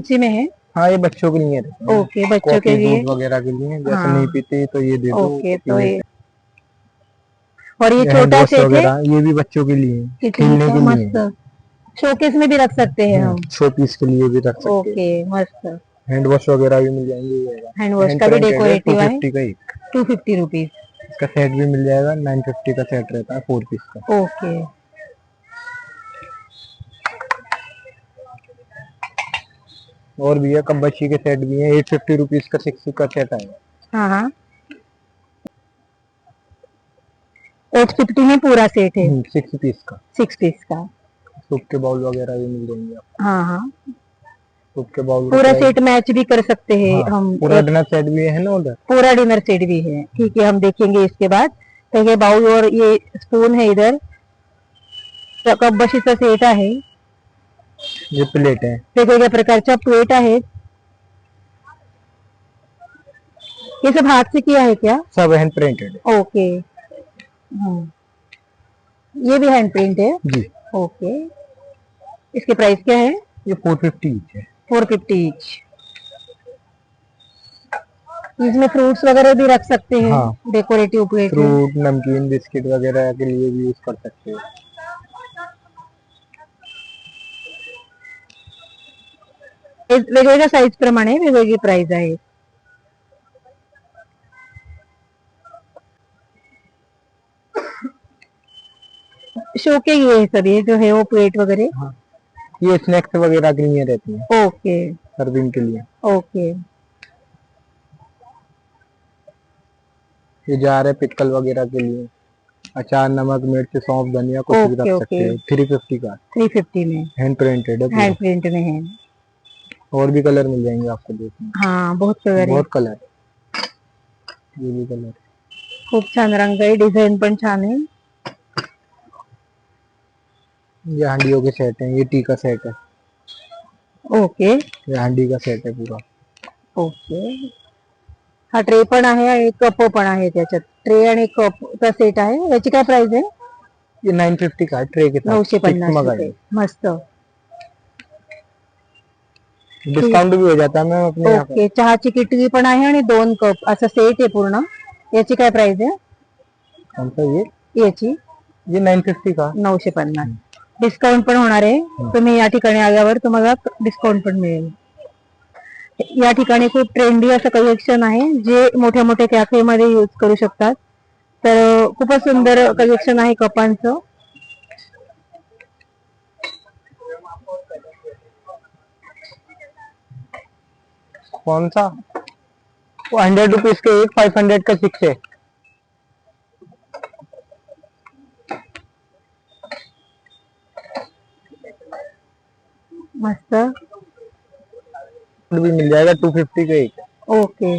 इसी में है? हाँ ये बच्चों के लिए। ओके बच्चों के लिए। वगैरह के लिए जैसे हाँ। नहीं पीते तो ये दे दो ओके तो ये- और ये छोटा वॉश है? ये भी बच्चों के लिए खेलने के लिए शोकेस में भी रख सकते हैं हम। शो पीस के लिए भी रख सकते हैं। ओके मस्त। हैंड वॉश वगैरह भी मिल जाएँगे हैंड वॉश का भी डेकोरेटिव है 250 का एक। टू फिफ्टी रुपीज़ इसका सेट भी मिल जाएगा 950 का सेट रहता है फोर पीस का। ओके। और भी है कब बच्ची के सेट भी है एट फिफ्टी रुपीज़ का सिक्स का सेट आएगा हाँ हाँ। एट फिफ्टी में पूरा सेट है। सिक्स पीस का। सिक्स पीस का। सूप के बाउल वगैरह भी मिल जाएँगे आपको। हाँ हाँ। सूप के बाउल पूरा सेट मैच भी कर सकते हैं हाँ, हम। पूरा डिनर सेट भी है ना उधर? पूरा डिनर सेट भी है। ठीक है हम देखेंगे इसके बाद। तो ये बाउल और ये स्पून है इधर। तर कपबशीचा सेट आहे ये प्लेट है वेगवेगळ्या प्रकारच्या प्लेट आहेत. ये सब हाथ से किया है क्या सब हैंड प्रिंटेड ओके। ये भी हैंड प्रिंट है? जी. ओके इसके प्राइस क्या है? ये फोर फिफ्टी ईच है. फोर फिफ्टी ईच इसमें फ्रूट्स वगैरह भी रख सकते हैं हाँ। डेकोरेटिव प्लेट फ्रूट नमकीन बिस्किट वगैरह के लिए भी यूज़ कर सकते हैं। वेगवेगळ्या साईज प्रमाणे वेगवेगळी प्राइस आहे. शो के ये है सब ये जो है वो प्लेट वगैरह हाँ। ये स्नैक्स वगैरह के लिए रहती है ओके सर्विंग के लिए. ओके ये जार है पिकल वगैरह के लिए. अचार नमक मिर्च सौंफ धनिया कुछ भी रख सकते हैं. थ्री फिफ्टी का. थ्री फिफ्टी में. हैंड प्रिंटेड है हैंड प्रिंट में है. और भी कलर मिल जाएँगे आपको देखने। हाँ बहुत कलर बहुत कलर ये भी कलर खूप छान रंग आहे डिझाईन पण छान आहे। ये हांडियों के सेट है ये टी का सेट है। ओके। ये हांडी का सेट है पूरा। ओके। हा ट्रे पण आहे आणि कप पण आहे त्याच्यात. ट्रे आणि कप चा सेट आहे. याची काय प्राइस आहे? ये नाइन फिफ्टी का ट्रे के साथ. नऊशे पन्नास रुपये. मस्त. डिस्काउंट भी हो जाता है मैम अपने यहाँ ओके चहाची किटली पण आहे आणि दोन कप. असं सेट आहे पूर्ण. याची काय प्राइस आहे? सा ये याची. ये नाइन फिफ्टी का? नऊशे पन्नास. डिस्काउंट पण होणार आहे. तुम्ही या ठिकाणी आल्यावर तुम्हाला डिस्काउंट पण मिळेल. या ठिकाणी खूप ट्रेंडी असं कलेक्शन आहे जे मोठ्या मोठ्या कॅफे मध्ये युज करू शकतात. तर खूपच सुंदर कलेक्शन आहे कपांचं. कौन सा? वो हंड्रेड रुपीज़ के एक फाइव हंड्रेड का सिक्स है। मस्त। भी मिल जाएगा टू फिफ्टी का एक। ओके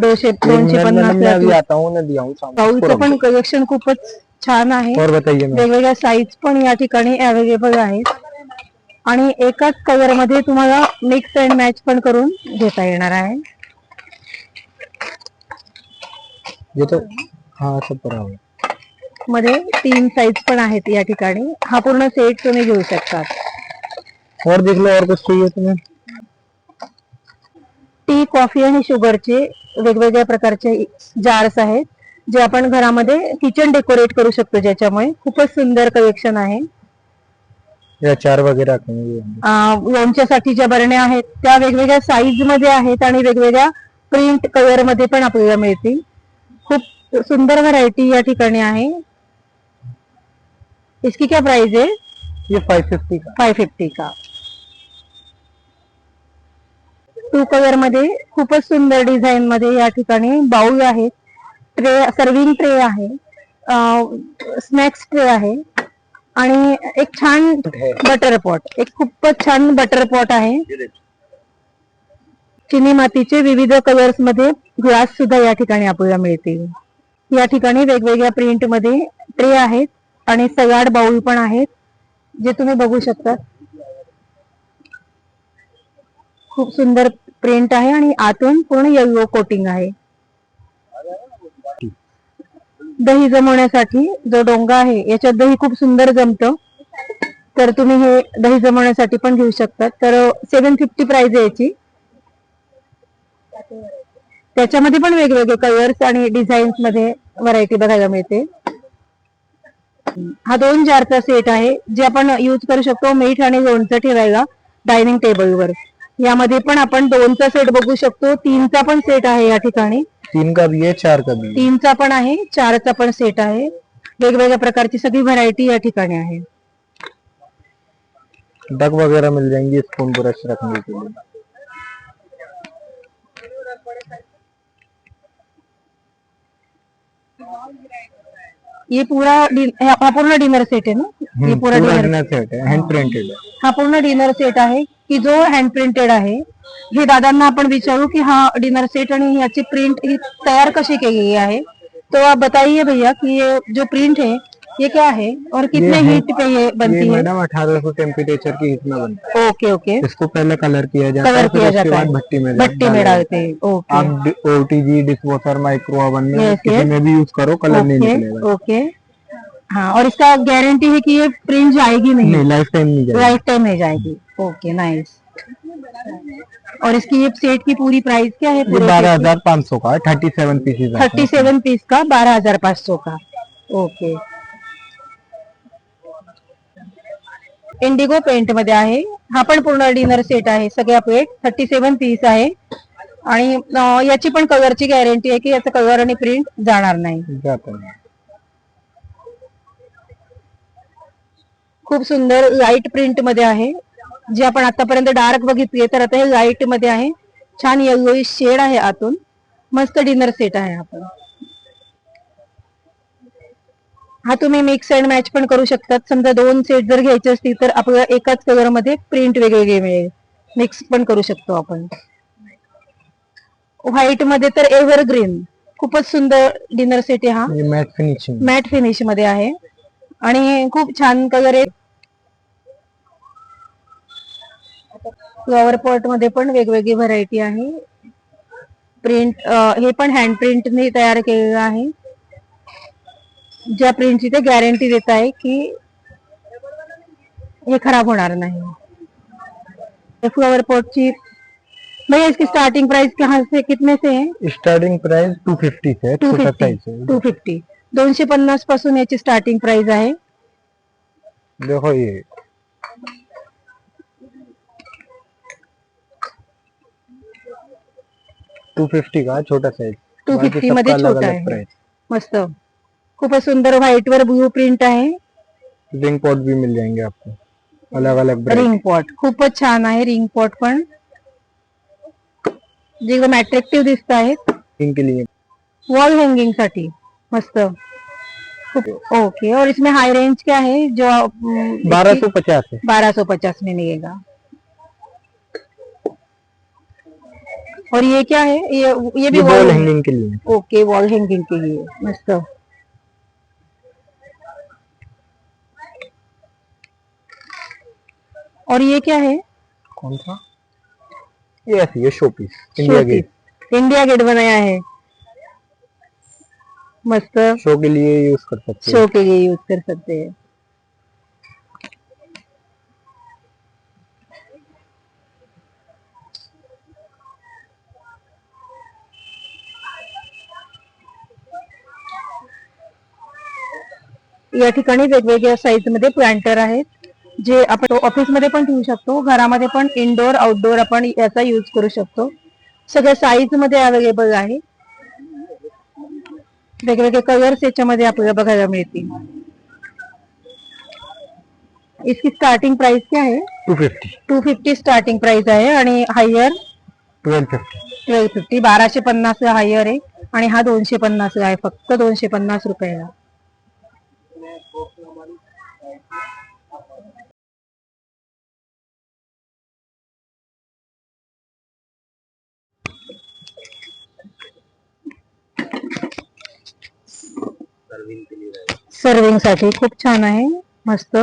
दोनशे दोनशे पन्नास अभी आता हूँ दिया हूँ पण कलेक्शन खूपच छान आहे. और बताइए मैम वेगवेगळ्या साईज पण या ठिकाणी अवेलेबल आहेत. आणि एकाच कलरमध्ये तुम्हाला मिक्स अँड मॅच पण करून घेता येणार आहे। मध्ये तीन साईज पण आहेत या ठिकाणी. हा पूर्ण सेट तुम्ही घेऊ शकतात और देख लो और कुछ चाहिए तुम्हें? टी कॉफी आणि शुगरचे वेगवेगळ्या प्रकारचे जार्स आहेत जे आपण घरामध्ये किचन डेकोरेट करू शकतो ज्याच्यामुळे खूपच सुंदर कलेक्शन आहे. ये ये अं, लोणच्यासाठी ज्या बरण्या आहेत त्या वेगवेगळ्या साईजमध्ये आहेत आणि वेगवेगळ्या प्रिंट कलरमध्ये पण आपल्याला मिळतील. खूप सुंदर व्हरायटी या ठिकाणी आहे. इसकी क्या प्राइस है ये फाइव फिफ्टी का. फाय फिफ्टी का. टू कलरमध्ये खूपच सुंदर डिझाईन मध्ये या ठिकाणी बाउल आहेत. ट्रे सर्विंग ट्रे आहे. स्नॅक्स ट्रे आहे. आणि एक छान बटर पॉट एक खूपच छान बटर पॉट आहे. चिनी मातीचे विविध कलर्समध्ये ग्लास सुद्धा या ठिकाणी आपल्याला मिळतील. या ठिकाणी वेगवेगळ्या प्रिंटमध्ये ट्रे आहेत आणि सलाड बाउल पण आहेत जे तुम्ही बघू शकता. खूप सुंदर प्रिंट आहे आणि आतून पूर्ण येलो कोटिंग आहे. दही जमवण्यासाठी जो डोंगा आहे याच्यात दही खूप सुंदर जमतं. तर तुम्ही हे दही जमवण्यासाठी पण घेऊ शकतात तर सेवन फिफ्टी प्राइस आहे याची. त्याच्यामध्ये पण वेगवेगळे कलर्स आणि डिझाईन्समध्ये व्हरायटी बघायला मिळते. हा दोन जारचा सेट आहे जे आपण युज करू शकतो मीठ आणि लोणचं ठेवायला डायनिंग टेबलवर यामध्ये पण आपण दोनचा सेट बघू शकतो तीनचा पण सेट आहे या ठिकाणी. तीन का भी है चार का भी है. तीनचा पण आहे चारचा पण सेट आहे. वेगवेगळ्या प्रकारची सगळी व्हरायटी या ठिकाणी आहे. डक वगैरह मिल जाएँगे स्पून ब्रश रखने के लिए. ये पूरा हा पूर्ण डिनर सेट आहे ना? ये पूरा डिनर सेट है हैंड प्रिंटेड है पूर्ण डिनर सेट आहे की जो हँड प्रिंटेड आहे हे दादांना आपण विचारू की हा डिनर सेट आणि याची प्रिंट ही तयार कशी केली आहे? तो आप बताइए भैया कि ये जो प्रिंट है ये क्या है? और कितने हीट पे ये ये बनती है? मैडम अठारह सौ टेम्परेचर की हीट में बनता है। ओके ओके इसको पहले कलर किया जाता कलर है किया जाता है। भट्टी में भट्टी में डालते हैं। ओके आप ओटीजी डिशवॉशर माइक्रो ओवन में किसी में भी यूज़ करो कलर नहीं निकलेगा। ओके हाँ और इसका गारंटी है कि ये प्रिंट जाएगी नहीं? नहीं लाइफ टाइम नहीं जाएगा। लाइफ टाइम में जाएगी। ओके नाइस और इसकी ये सेट की पूरी प्राइस क्या है? बारह हज़ार पाँच सौ का thirty seven pieces thirty seven piece का बारह हज़ार पाँच सौ का। ओके इंडिगो पेंटमध्ये आहे. हा पण पूर्ण डिनर सेट आहे. सगळ्या प्लेट थर्टी सेवन पीस आहे. आणि याची पण कलरची गॅरंटी आहे की याचा कलर आणि प्रिंट जाणार नाही. खूप सुंदर लाइट प्रिंटमध्ये आहे. जे आपण आतापर्यंत डार्क बघितली तर आता हे लाइटमध्ये आहे. छान येलो शेड आहे आतून. मस्त डिनर सेट आहे आपण हा तुम्ही मिक्स अँड मॅच पण करू शकतात. समजा दोन सेट जर घ्यायचे असतील तर आपल्याला एकाच कलरमध्ये प्रिंट वेगवेगळे मिळेल. मिक्स पण करू शकतो आपण. व्हाईटमध्ये तर एव्हर ग्रीन खूपच सुंदर डिनर सेट आहे हा. मैट फिनिशिंग मॅट फिनिशमध्ये आहे. आणि खूप छान कलर आहे. फ्लॉवर पॉटमध्ये पण वेगवेगळी व्हरायटी आहे. प्रिंट हे पण हँड प्रिंटने तयार केलेलं आहे. ज्या प्रिंटची ते गॅरंटी देत आहे की हे खराब होणार नाही फ्लॉवर पॉटची भैया इसकी स्टार्टिंग प्राइस कहाँ से कितने से है? स्टार्टिंग प्राइस टू फिफ्टी से टू फिफ्टी टू फिफ्टी दोनशे पन्नास पासून याची स्टार्टिंग प्राइस आहे देखो ये। टू फिफ्टी का छोटा साइज़ 250 मध्ये छोटा आहे. मस्त। खूपच सुंदर व्हाईट वर ब्लू प्रिंट आहे. रिंग पॉट भी मिल जाएँगे आपको। अलग अलग रिंग पॉट खूपच छान आहे रिंग पॉट पण. जे एकदम अट्रॅक्टिव्ह दिसत आहेत. वॉल हँगिंग साठी. मस्त. ओके और इसमें हाई रेंज क्या है जो बारह सौ पचास है बारह सौ पचास में मिलेगा. और ये क्या है? ये ये भी वॉल वॉल हैंगिंग के लिए. ओके वॉल हँगिंग के लिए. मस्त. और ये क्या है? कौन सा ये ऐसी है show piece India gate India gate बनाया है। मस्त। शो के लिए यूज़ कर सकते हैं। शो के लिए यूज़ कर सकते हैं। या ठिकाणी वेगवेगळ्या साईज मध्ये प्लांटर आहेत. जे आपण ऑफिसमध्ये पण ठेवू शकतो घरामध्ये पण इनडोअर आउटडोअर आपण याचा यूज करू शकतो. सगळ्या साईजमध्ये अवेलेबल आहे. वेगवेगळे कलर्स याच्यामध्ये आपल्याला बघायला मिळतील. इसकी स्टार्टिंग प्राइस क्या है? Two fifty two fifty starting price आहे आणि higher twelve fifty twelve fifty बाराशे पन्नास हायर आहे आणि हा दोनशे पन्नास आहे फक्त दोनशे पन्नास रुपयाला. सर्विंगसाठी. खूप छान आहे. मस्त.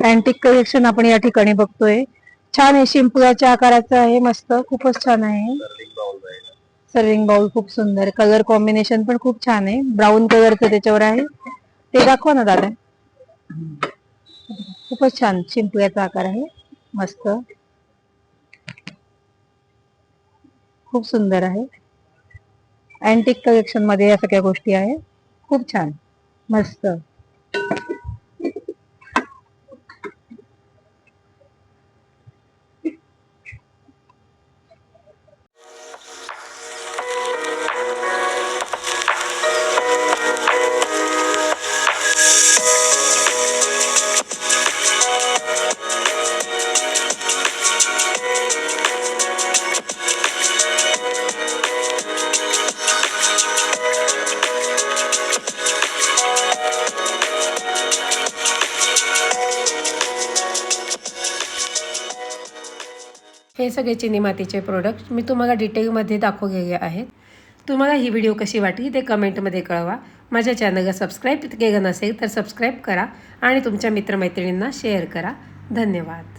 अँटिक कलेक्शन आपण या ठिकाणी बघतोय. छान आहे. शिंपल्याच्या आकाराचं आहे. मस्त. खूपच छान आहे. सर्विंग बाउल खूप सुंदर. कलर कॉम्बिनेशन पण खूप छान आहे. ब्राऊन कलरचं त्याच्यावर आहे. ते दाखवा ना दादा. खूपच छान. शिंपल्याचा आकार आहे. मस्त. खूप सुंदर आहे. अँटिक कलेक्शनमध्ये या सगळ्या गोष्टी आहेत. खूप छान. मस्त. हे सगळे चिनी मातीचे प्रोडक्ट मी तुम्हाला डिटेलमध्ये दाखवलेले आहेत. तुम्हाला ही व्हिडिओ कशी वाटली ते कमेंटमध्ये कळवा. माझ्या चॅनलला सबस्क्राईब केलं नसेल तर सबस्क्राईब करा आणि तुमच्या मित्रमैत्रिणींना शेअर करा. धन्यवाद.